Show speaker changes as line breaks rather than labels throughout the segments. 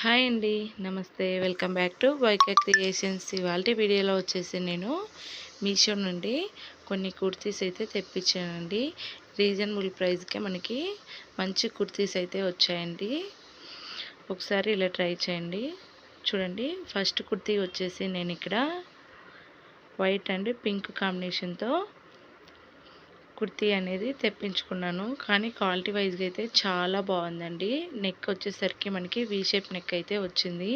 Hi అండి నమస్తే. Welcome back to Vaika creations. ఇవాళ వీడియోలో వచ్చేసి నేను మీషో నుండి కొన్ని కుర్తీస్ అయితే తెప్పించానండి. రీజనబుల్ ప్రైస్కే మనకి మంచి కుర్తీస్ అయితే వచ్చాయండి. ఒకసారి ఇలా ట్రై చేయండి. చూడండి ఫస్ట్ కుర్తీ వచ్చేసి నేను ఇక్కడ వైట్ అండ్ పింక్ కాంబినేషన్తో కుర్తీ అనేది తెప్పించుకున్నాను. కానీ క్వాలిటీ వైజ్గా అయితే చాలా బాగుందండి. నెక్ వచ్చేసరికి మనకి వీ షేప్ నెక్ అయితే వచ్చింది.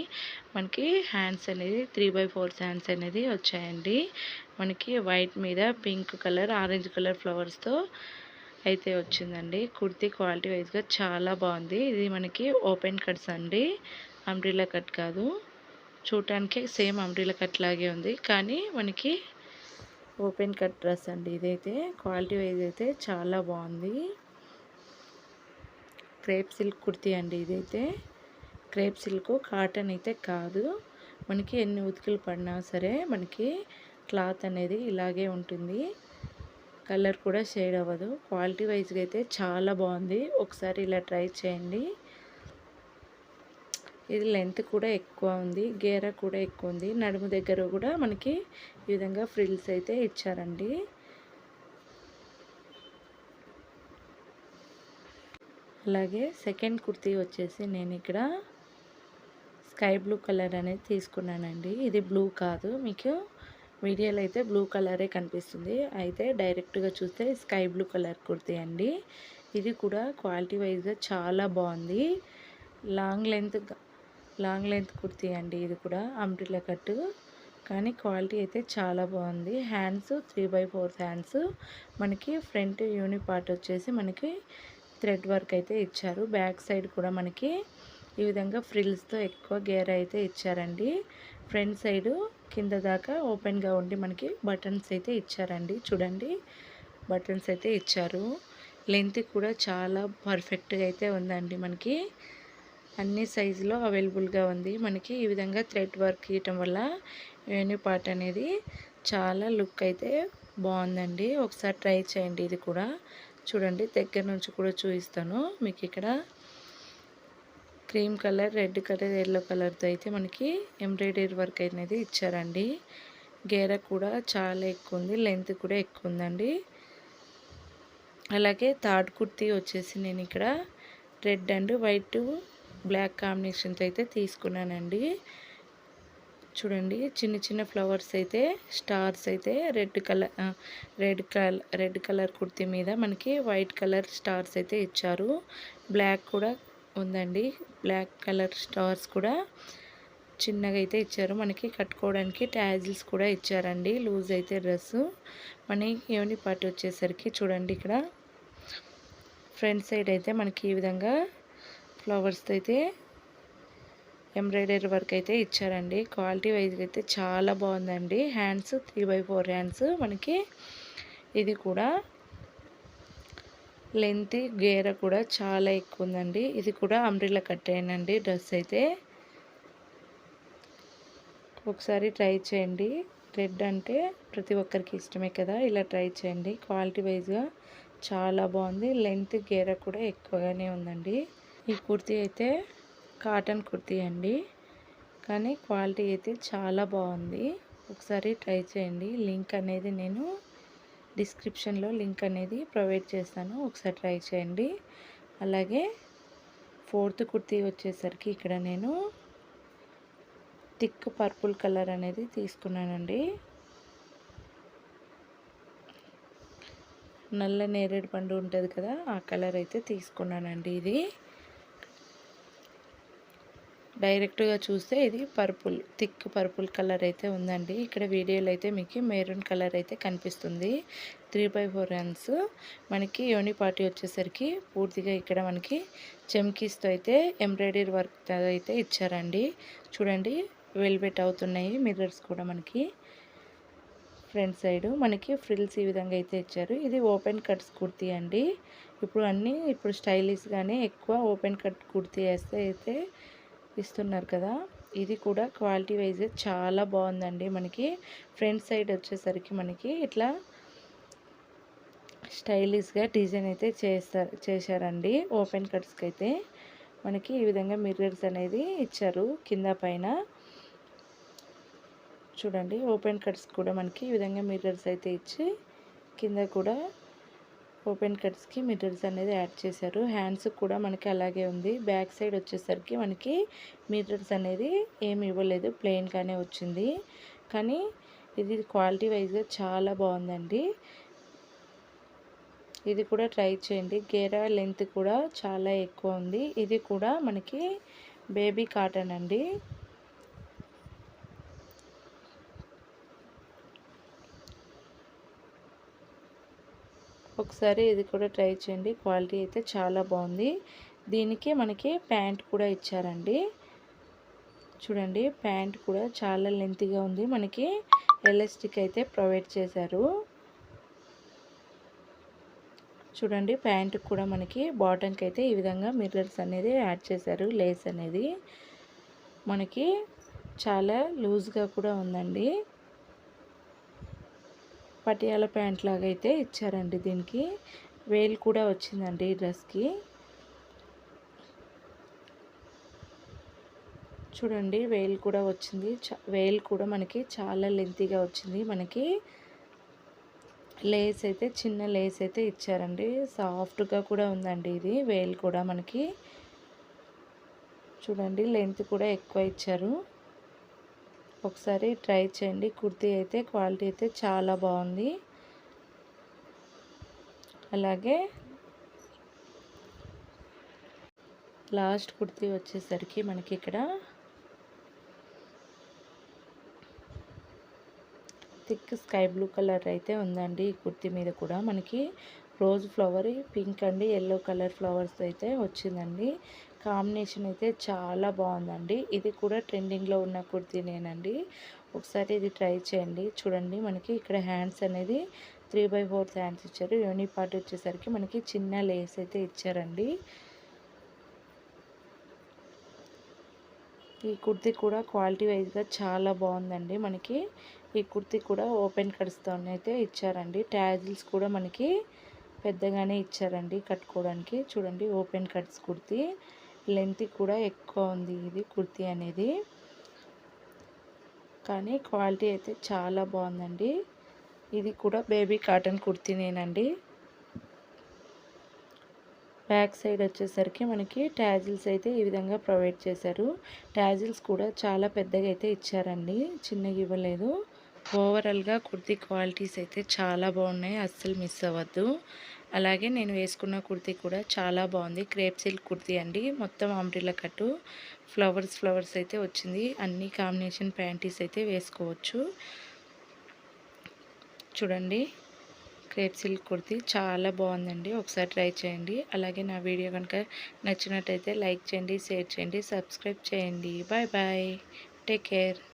మనకి హ్యాండ్స్ అనేది త్రీ బై ఫోర్స్ హ్యాండ్స్ అనేది వచ్చాయండి. మనకి వైట్ మీద పింక్ కలర్ ఆరెంజ్ కలర్ ఫ్లవర్స్తో అయితే వచ్చిందండి. కుర్తీ క్వాలిటీ వైజ్గా చాలా బాగుంది. ఇది మనకి ఓపెన్ కట్స్ అండి. అంబ్రిలా కట్ కాదు. చూడటానికి సేమ్ అంబ్రిలా కట్ లాగే ఉంది. కానీ మనకి ఓపెన్ కట్ డ్రెస్ అండి ఇదైతే. క్వాలిటీ వైజ్ అయితే చాలా బాగుంది. క్రేప్ సిల్క్ కుర్తీ అండి ఇదైతే. క్రేప్ సిల్క్ కాటన్ అయితే కాదు. మనకి ఎన్ని ఉతికలు పడినా సరే మనకి క్లాత్ అనేది ఇలాగే ఉంటుంది. కలర్ కూడా షేడ్ అవ్వదు. క్వాలిటీ వైజ్గా అయితే చాలా బాగుంది. ఒకసారి ఇలా ట్రై చేయండి. ఇది లెంత్ కూడా ఎక్కువ ఉంది గేర కూడా ఎక్కువ ఉంది. నడుము దగ్గర కూడా మనకి ఈ విధంగా ఫ్రిల్స్ అయితే ఇచ్చారండి. అలాగే సెకండ్ కుర్తీ వచ్చేసి నేను ఇక్కడ స్కై బ్లూ కలర్ అనేది తీసుకున్నానండి. ఇది బ్లూ కాదు మీకు మీడియాలో అయితే బ్లూ కలరే కనిపిస్తుంది. అయితే డైరెక్ట్గా చూస్తే స్కై బ్లూ కలర్ కుర్తీ అండి. ఇది కూడా క్వాలిటీ వైజ్గా చాలా బాగుంది. Long length long length kurti అండి ఇది కూడా అంబ్రిల్లా కట్టు. కానీ క్వాలిటీ అయితే చాలా బాగుంది. Hands three by four hands. మనకి ఫ్రంట్ యూని పార్ట్ వచ్చేసి మనకి థ్రెడ్ వర్క్ అయితే ఇచ్చారు. బ్యాక్ సైడ్ కూడా మనకి ఈ విధంగా ఫ్రిల్స్తో ఎక్కువ గేర్ అయితే ఇచ్చారండి. ఫ్రంట్ సైడు కింద దాకా ఓపెన్గా ఉండి మనకి బటన్స్ అయితే ఇచ్చారండి. చూడండి బటన్స్ అయితే ఇచ్చారు. లెంత్ కూడా చాలా పర్ఫెక్ట్గా అయితే ఉందండి మనకి. అన్ని సైజులో అవైలబుల్గా ఉంది. మనకి ఈ విధంగా థ్రెడ్ వర్క్ ఇవ్వటం వల్ల వేణు పార్ట్ అనేది చాలా లుక్ అయితే బాగుందండి. ఒకసారి ట్రై చేయండి ఇది కూడా. చూడండి దగ్గర నుంచి కూడా చూపిస్తాను. మీకు ఇక్కడ cream colour red colour yellow కలర్తో అయితే మనకి ఎంబ్రాయిడరీ వర్క్ అనేది ఇచ్చారండి. గేర కూడా చాలా ఎక్కువ ఉంది. లెంత్ కూడా ఎక్కువ ఉందండి. అలాగే థర్డ్ కుర్తీ వచ్చేసి నేను ఇక్కడ రెడ్ అండ్ వైట్ బ్లాక్ కాంబినేషన్తో అయితే తీసుకున్నానండి. చూడండి చిన్న చిన్న ఫ్లవర్స్ అయితే స్టార్స్ అయితే red colour red colour red colour kurti మీద మనకి వైట్ కలర్ స్టార్స్ అయితే ఇచ్చారు. బ్లాక్ కూడా ఉందండి. బ్లాక్ కలర్ స్టార్స్ కూడా చిన్నగా అయితే ఇచ్చారు. మనకి కట్టుకోవడానికి ట్యాజిల్స్ కూడా ఇచ్చారండి. లూజ్ అయితే డ్రెస్సు మనకి ఏమని పార్టీ వచ్చేసరికి చూడండి ఇక్కడ. ఫ్రంట్ సైడ్ అయితే మనకి ఈ విధంగా ఫ్లవర్స్తో అయితే ఎంబ్రాయిడరీ వర్క్ అయితే ఇచ్చారండి. క్వాలిటీ వైజ్ అయితే చాలా బాగుందండి hands three by four hands మనకి. ఇది కూడా లెంత్ గేర కూడా చాలా ఎక్కువ ఉందండి ఇది కూడా అంబ్రిల్లా కట్టేనండి డ్రెస్ అయితే ఒకసారి ట్రై చేయండి. రెడ్ అంటే ప్రతి ఒక్కరికి ఇష్టమే కదా ఇలా ట్రై చేయండి. క్వాలిటీ వైజ్గా చాలా బాగుంది లెంత్ గేర కూడా ఎక్కువగానే ఉందండి. ఈ కుర్తీ అయితే కాటన్ కుర్తీ అండి. కానీ క్వాలిటీ అయితే చాలా బాగుంది. ఒకసారి ట్రై చేయండి. లింక్ అనేది నేను డిస్క్రిప్షన్లో లింక్ అనేది ప్రొవైడ్ చేస్తాను. ఒకసారి ట్రై చేయండి. అలాగే ఫోర్త్ కుర్తీ వచ్చేసరికి ఇక్కడ నేను థిక్ పర్పుల్ కలర్ అనేది తీసుకున్నానండి. నల్ల నేరేడు పండు ఉంటుంది కదా ఆ కలర్ అయితే తీసుకున్నానండి ఇది. డైరెక్ట్గా చూస్తే ఇది పర్పుల్ థిక్ పర్పుల్ కలర్ అయితే ఉందండి. ఇక్కడ వీడియోలో అయితే మీకు మెరూన్ కలర్ అయితే కనిపిస్తుంది. Three by four runs. మనకి యోని పార్టీ వచ్చేసరికి పూర్తిగా ఇక్కడ మనకి చెమ్కీస్తో అయితే ఎంబ్రాయిడరీ వర్క్ అయితే ఇచ్చారండి. చూడండి వెల్వెట్ అవుతున్నాయి మిర్రర్స్ కూడా మనకి ఫ్రంట్ సైడ్. మనకి ఫ్రిల్స్ ఈ విధంగా అయితే ఇచ్చారు. ఇది ఓపెన్ కట్స్ కుర్తీ అండి. ఇప్పుడు అన్నీ ఇప్పుడు స్టైలిష్గానే ఎక్కువ ఓపెన్ కట్ కుర్తీ వేస్తే అయితే ఇస్తున్నారు కదా. ఇది కూడా క్వాలిటీ వైజ్ చాలా బాగుందండి మనకి. ఫ్రంట్ సైడ్ వచ్చేసరికి మనకి ఇట్లా స్టైలిష్గా డిజైన్ అయితే చేస్తారు చేశారండి. ఓపెన్ కట్స్కి అయితే మనకి ఈ విధంగా మిర్రర్స్ అనేది ఇచ్చారు కింద పైన. చూడండి ఓపెన్ కట్స్ కూడా మనకి ఈ విధంగా మిర్రర్స్ అయితే ఇచ్చి కింద కూడా ఓపెన్ కట్స్కి మిర్రర్స్ అనేది యాడ్ చేశారు. హ్యాండ్స్ కూడా మనకి అలాగే ఉంది. బ్యాక్ సైడ్ వచ్చేసరికి మనకి మిర్రర్స్ అనేది ఏమి ఇవ్వలేదు. ప్లెయిన్గానే వచ్చింది. కానీ ఇది క్వాలిటీ వైజ్గా చాలా బాగుందండి. ఇది కూడా ట్రై చేయండి. గేరా లెంత్ కూడా చాలా ఎక్కువ ఉంది. ఇది కూడా మనకి బేబీ కాటన్ అండి. ఒకసారి ఇది కూడా ట్రై చేయండి. క్వాలిటీ అయితే చాలా బాగుంది. దీనికి మనకి ప్యాంట్ కూడా ఇచ్చారండి. చూడండి ప్యాంట్ కూడా చాలా లెంత్గా ఉంది. మనకి ఎలాస్టిక్ అయితే ప్రొవైడ్ చేశారు. చూడండి ప్యాంట్ కూడా మనకి బాటమ్కి అయితే ఈ విధంగా మిర్రర్స్ అనేది యాడ్ చేశారు. లేస్ అనేది మనకి చాలా లూజ్గా కూడా ఉందండి. పటియాల ప్యాంట్ లాగా అయితే ఇచ్చారండి దీనికి. వేల్ కూడా వచ్చిందండి ఈ డ్రెస్కి. చూడండి వేల్ కూడా వచ్చింది. వేల్ కూడా మనకి చాలా లెంతీగా వచ్చింది. మనకి లేస్ అయితే చిన్న లేస్ అయితే ఇచ్చారండి. సాఫ్ట్గా కూడా ఉందండి ఇది. వేల్ కూడా మనకి. చూడండి లెంత్ కూడా ఎక్కువ ఇచ్చారు. ఒకసారి ట్రై చేయండి. కుర్తీ అయితే క్వాలిటీ అయితే చాలా బాగుంది. అలాగే లాస్ట్ కుర్తీ వచ్చేసరికి మనకి ఇక్కడ థిక్ స్కై బ్లూ కలర్ అయితే ఉందండి ఈ కుర్తీ మీద కూడా. మనకి రోజ్ ఫ్లవర్ పింక్ అండి ఎల్లో కలర్ ఫ్లవర్స్ అయితే వచ్చిందండి. కాంబినేషన్ అయితే చాలా బాగుందండి. ఇది కూడా ట్రెండింగ్లో ఉన్న కుర్తీనేనండి. ఒకసారి ఇది ట్రై చేయండి. చూడండి మనకి ఇక్కడ హ్యాండ్స్ అనేది త్రీ బై ఫోర్త్ హ్యాండ్స్ ఇచ్చారు. యోని పార్ట్ వచ్చేసరికి మనకి చిన్న లేస్ అయితే ఇచ్చారండి. ఈ కుర్తీ కూడా క్వాలిటీ వైజ్గా చాలా బాగుందండి మనకి. ఈ కుర్తీ కూడా ఓపెన్ కట్స్తో అయితే ఇచ్చారండి. ట్యాజిల్స్ కూడా మనకి పెద్దగానే ఇచ్చారండి కట్టుకోవడానికి. చూడండి ఓపెన్ కట్స్ కుర్తీ. లెంత్ కూడా ఎక్కువ ఉంది ఇది కుర్తీ అనేది. కానీ క్వాలిటీ అయితే చాలా బాగుందండి. ఇది కూడా బేబీ కాటన్ కుర్తీనేనండి. బ్యాక్ సైడ్ వచ్చేసరికి మనకి ట్యాజిల్స్ అయితే ఈ విధంగా ప్రొవైడ్ చేశారు. ట్యాజిల్స్ కూడా చాలా పెద్దగా అయితే ఇచ్చారండి. చిన్నగా ఇవ్వలేదు. ఓవరాల్గా కుర్తీ క్వాలిటీస్ అయితే చాలా బాగున్నాయి. అస్సలు మిస్ అవ్వద్దు. అలాగే నేను వేసుకున్న కుర్తీ కూడా చాలా బాగుంది. క్రేప్ సిల్క్ కుర్తీ అండి. మొత్తం అంబ్రిల్లా కట్టు. ఫ్లవర్స్ ఫ్లవర్స్ అయితే వచ్చింది. అన్ని కాంబినేషన్ ప్యాంటీస్ అయితే వేసుకోవచ్చు. చూడండి. క్రేప్ సిల్క్ కుర్తీ చాలా బాగుందండి. ఒకసారి ట్రై చేయండి. అలాగే నా వీడియో కనుక నచ్చినట్టయితే లైక్ చేయండి షేర్ చేయండి సబ్స్క్రైబ్ చేయండి. Bye bye. Take care.